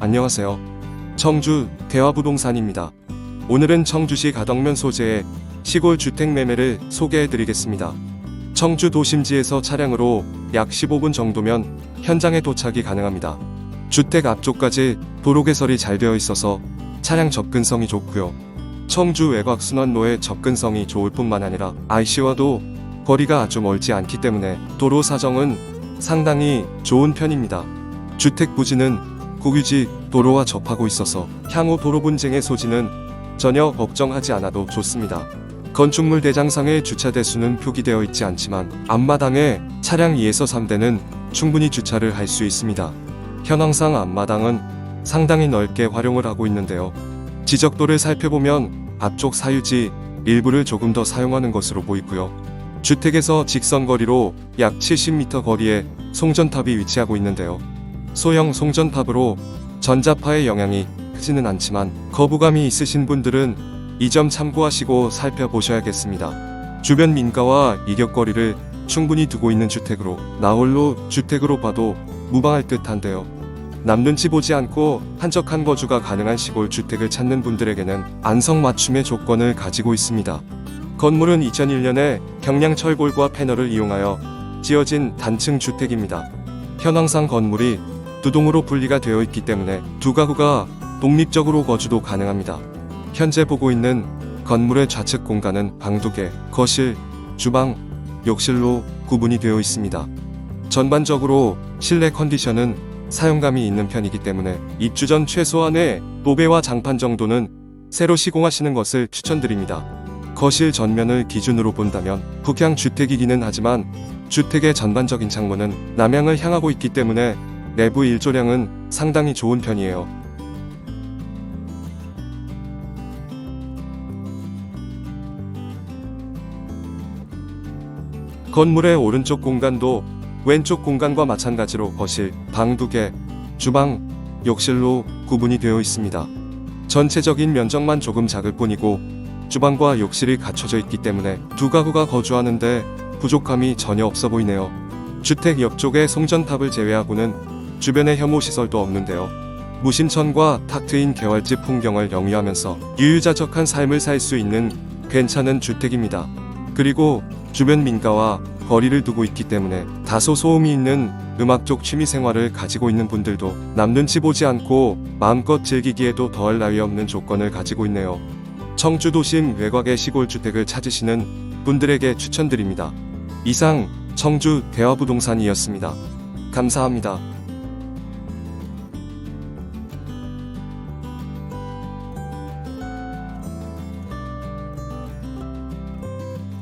안녕하세요. 청주 대화부동산입니다. 오늘은 청주시 가덕면 소재의 시골 주택 매매를 소개해 드리겠습니다. 청주 도심지에서 차량으로 약 15분 정도면 현장에 도착이 가능합니다. 주택 앞쪽까지 도로 개설이 잘 되어 있어서 차량 접근성이 좋고요. 청주 외곽순환로의 접근성이 좋을 뿐만 아니라 IC와도 거리가 아주 멀지 않기 때문에 도로 사정은 상당히 좋은 편입니다. 주택 부지는 국유지 도로와 접하고 있어서 향후 도로 분쟁의 소지는 전혀 걱정하지 않아도 좋습니다. 건축물 대장상의 주차 대수는 표기되어 있지 않지만 앞마당에 차량 2에서 3대는 충분히 주차를 할 수 있습니다. 현황상 앞마당은 상당히 넓게 활용을 하고 있는데요. 지적도를 살펴보면 앞쪽 사유지 일부를 조금 더 사용하는 것으로 보이고요. 주택에서 직선 거리로 약 70m 거리에 송전탑이 위치하고 있는데요. 소형 송전탑으로 전자파의 영향이 크지는 않지만 거부감이 있으신 분들은 이 점 참고하시고 살펴보셔야겠습니다. 주변 민가와 이격거리를 충분히 두고 있는 주택으로 나홀로 주택으로 봐도 무방할 듯한데요. 남 눈치 보지 않고 한적한 거주가 가능한 시골 주택을 찾는 분들에게는 안성맞춤의 조건을 가지고 있습니다. 건물은 2001년에 경량 철골과 패널을 이용하여 지어진 단층 주택입니다. 현황상 건물이 두 동으로 분리가 되어 있기 때문에 두 가구가 독립적으로 거주도 가능합니다. 현재 보고 있는 건물의 좌측 공간은 방 두 개, 거실, 주방, 욕실로 구분이 되어 있습니다. 전반적으로 실내 컨디션은 사용감이 있는 편이기 때문에 입주 전 최소한의 도배와 장판 정도는 새로 시공하시는 것을 추천드립니다. 거실 전면을 기준으로 본다면 북향 주택이기는 하지만 주택의 전반적인 창문은 남향을 향하고 있기 때문에 내부 일조량은 상당히 좋은 편이에요. 건물의 오른쪽 공간도 왼쪽 공간과 마찬가지로 거실, 방 두 개, 주방, 욕실로 구분이 되어 있습니다. 전체적인 면적만 조금 작을 뿐이고 주방과 욕실이 갖춰져 있기 때문에 두 가구가 거주하는데 부족함이 전혀 없어 보이네요. 주택 옆쪽의 송전탑을 제외하고는 주변에 혐오 시설도 없는데요. 무심천과 탁 트인 개활집 풍경을 영위하면서 유유자적한 삶을 살 수 있는 괜찮은 주택입니다. 그리고 주변 민가와 거리를 두고 있기 때문에 다소 소음이 있는 음악 쪽 취미 생활을 가지고 있는 분들도 남 눈치 보지 않고 마음껏 즐기기에도 더할 나위 없는 조건을 가지고 있네요. 청주 도심 외곽의 시골 주택을 찾으시는 분들에게 추천드립니다. 이상 청주 대화부동산이었습니다. 감사합니다.